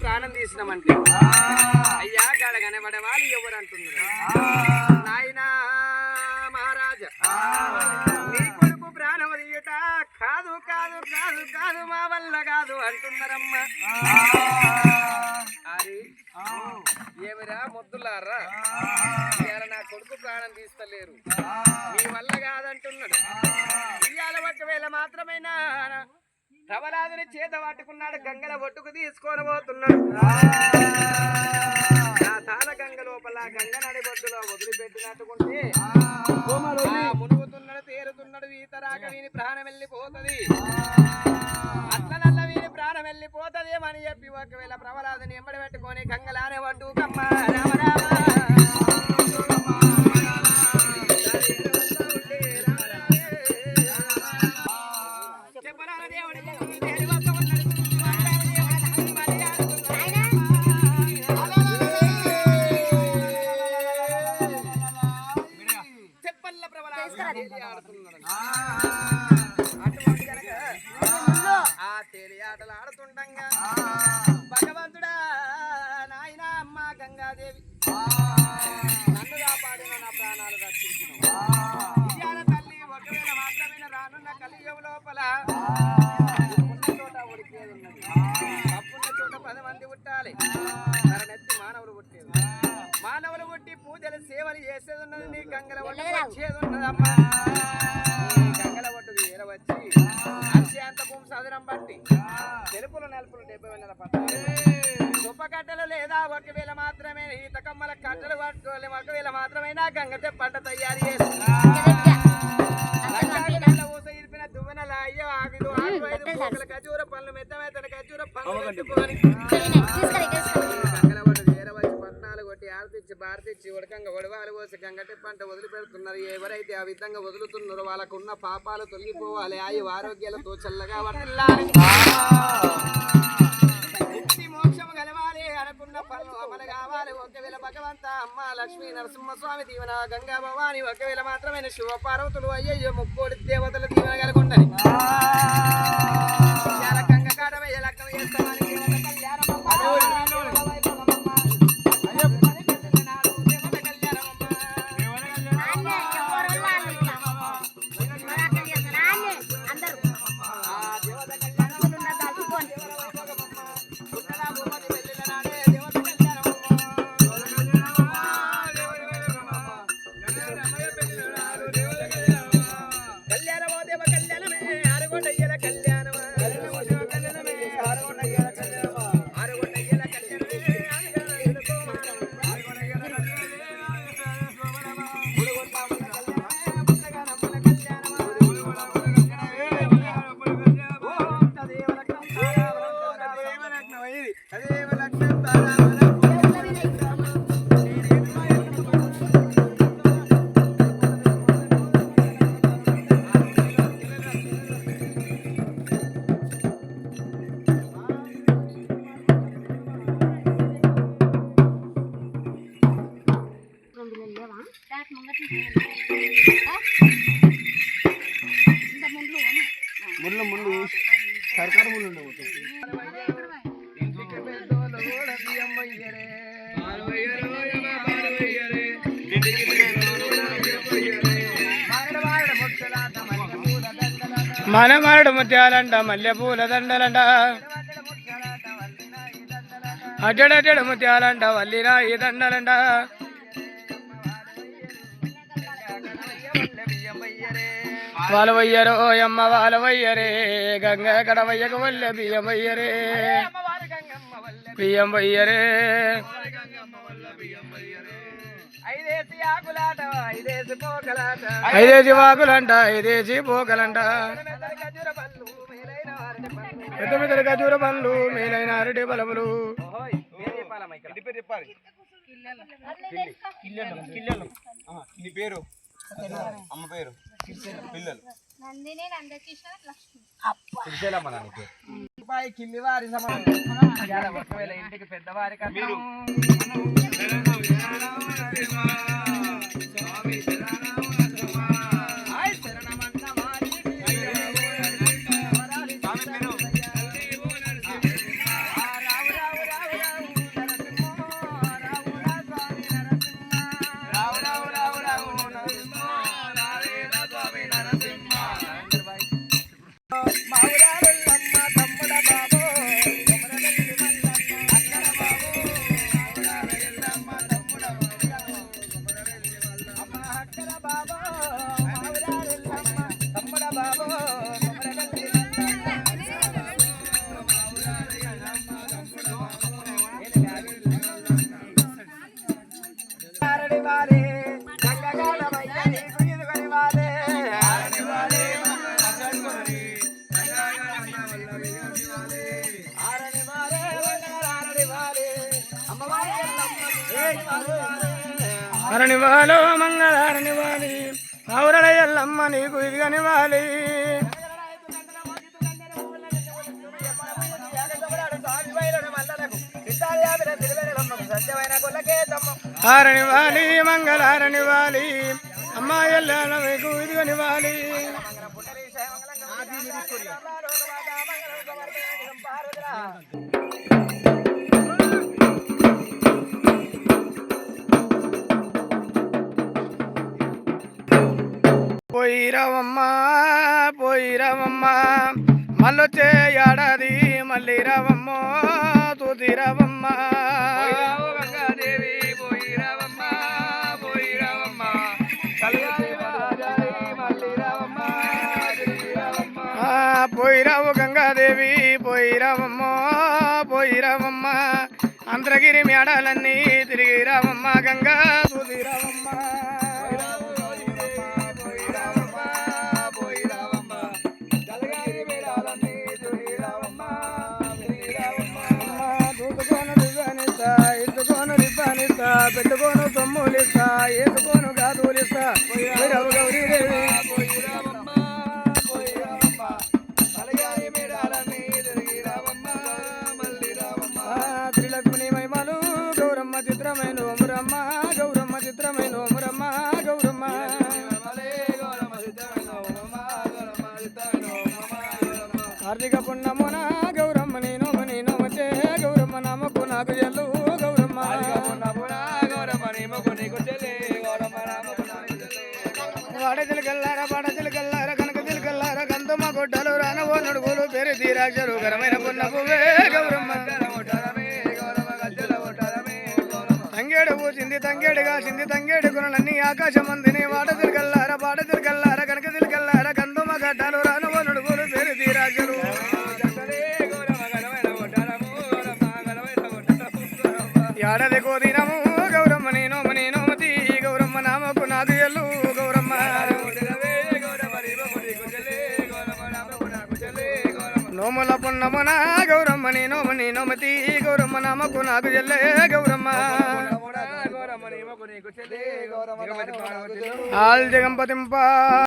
ప్రాణం తీసినామంటే అయ్యా కాడ కనబడే వాళ్ళు ఎవరు అంటున్నారు నాయనా మహారాజా నీ కొడుకు ప్రాణం తీయట కాదు కాదు కాదు కాదు మా వల్ల కాదు అంటున్నారమ్మా. అది ఏమిరా ముద్దులారా? ఇవాళ నా కొడుకు ప్రాణం తీస్తలేరు. మీ వల్ల కాదంటున్నాడు. ఇవాళ ఒకవేళ మాత్రమేనా? ప్రవలాదుని చేత పట్టుకున్నాడు గంగల ఒట్టుకు తీసుకొని పోతున్నాడు ఆ గంగ లోపల గంగ నడి బొడ్డులో వదిలిపెట్టినట్టుకుంటే మునుగుతున్నాడు తేరుతున్నాడు ఈతరాక వీని ప్రాణం వెళ్ళిపోతుంది. అట్లనల్ల వీని ప్రాణం వెళ్ళిపోతుంది అని చెప్పి ఒకవేళ ప్రవరాజుని ఎంబడి పెట్టుకొని గంగలానే పట్టు కమ్మ రామ రామ. పూజలు సేవలు చేసేది ఉన్నది నీ గంగల ఒడ్డు వచ్చేది ఉన్నదమ్మా గంగల ఏరవచ్చి అత్యంత భూమి సదరం బట్టి తెలుపులు నలుపులు డెబ్బై నెల పట్టాలి. గొప్ప కట్టలు లేదా ఒకవేళ మాత్రమే ఈత కమ్మల కట్టలు పట్టుకోవాలి ఒకవేళ మాత్రమే నా గంగ తెప్పంట తయారు చేసి ఇరిపిన దువ్వెనల అయ్యో ఆగిదు ఆగు ఐదు ఖజూర పనులు మెత్త మెత్తన ఖజూర పనులు నుంచి భారతీయ భారతిచ్చి వడివాలు ఒడవాలు పోసి గంగటి పంట వదిలిపెడుతున్నారు. ఎవరైతే ఆ విధంగా వదులుతున్నారో వాళ్ళకున్న పాపాలు తొలగిపోవాలి. ఆయు ఆరోగ్యాలతో చల్లగా వర్తిల్లాలి మోక్షం గెలవాలి అనుకున్న పనులు అమలు కావాలి. ఒకవేళ భగవంత అమ్మ లక్ష్మీ నరసింహస్వామి దీవెన గంగా భవాని ఒకవేళ మాత్రమే శివ పార్వతులు అయ్యయ్యో ముక్కోడి దేవతల దీవెన కలుగుండని. ముళ్ళు ముళ్ళు సర్కారు ముళ్ళు ఉండవు ఇంటికి పెద్దోళ్ళు మల్లె పూల ముత్యాలంట మల్లెపూల దండలంట. మారడ ముత్యాలంట వల్లిన ఈ దండలంట. మల్లె బియ్యం వయ్యరే. వాళ్ళ వయ్యరు ఓయమ్మ వాళ్ళ వయ్యరే గంగ కడవయ్యకు వల్లె బియ్యం వయ్యరే అమ్మవారి గంగమ్మ వల్లె బియ్యం వయ్యరే ఐదేసి వాకులంట ఐదేసి పోకలంట. పెద్ద పెద్ద ఖజూర పండ్లు మేలైన అరటి బలములు. నీ పేరు. అమ్మ పేరు? పిల్లలు. నందిని నందకృష్ణ లక్ష్మి. రూపాయి కింది వారి సమానం. ఇవాళ ఒకవేళ ఇంటికి పెద్దవారి కట్నం అరణివాలో మంగళారణివాలి పౌరల ఎల్లమ్మ నీకు ఇదిగనివాలి ఆరణివాలి మంగళారణివాలి అమ్మ ఎల్లమ్మ నీకు ఇదిగనివాలి పోయిరావమ్మా పోయిరావమ్మా. మళ్ళొచ్చే ఏడాది మళ్ళీ రావమ్మో తూతిరావమ్మా గంగాదేవి పోయిరావమ్మా పోయిరావమ్మా. పోయిరావు గంగాదేవి పోయిరావమ్మో పోయిరావమ్మా. అంతరగిరి మేడాలన్నీ తిరిగి రావమ్మ గంగా ఎందుకోను తమ్ములిస్తా ఎందుకోను కాదులిస్తా పోయిరావు గౌరీదేవి త్రిలక్ష్మణి మహిమలు గౌరమ్మ చిత్రమైన ఓమురమ్మ గౌరమ్మ చిత్రమైన ఓమురమ్మ గౌరమ్మ. హార్దిక పుణ్యమునా వాడదిలు కల్లారా పాడదిలు కనుక కనకదిలు గల్లారా గంతమ్మ గొడ్డలు రానవో నడుగులు పేరు తీరాక్షరు గరమైన పున్న పువ్వే గౌరమ్మ. తంగేడు పూచింది తంగేడు కాసింది తంగేడు కొనలన్నీ ఆకాశం అందిని వాడదిలు నోముల పున్నమున గౌరమ్మ నేను నేను మతి గౌరమ్మ నామకు నాకు ఎల్లే గౌరమ్మ. ఆల్ జగంపతింప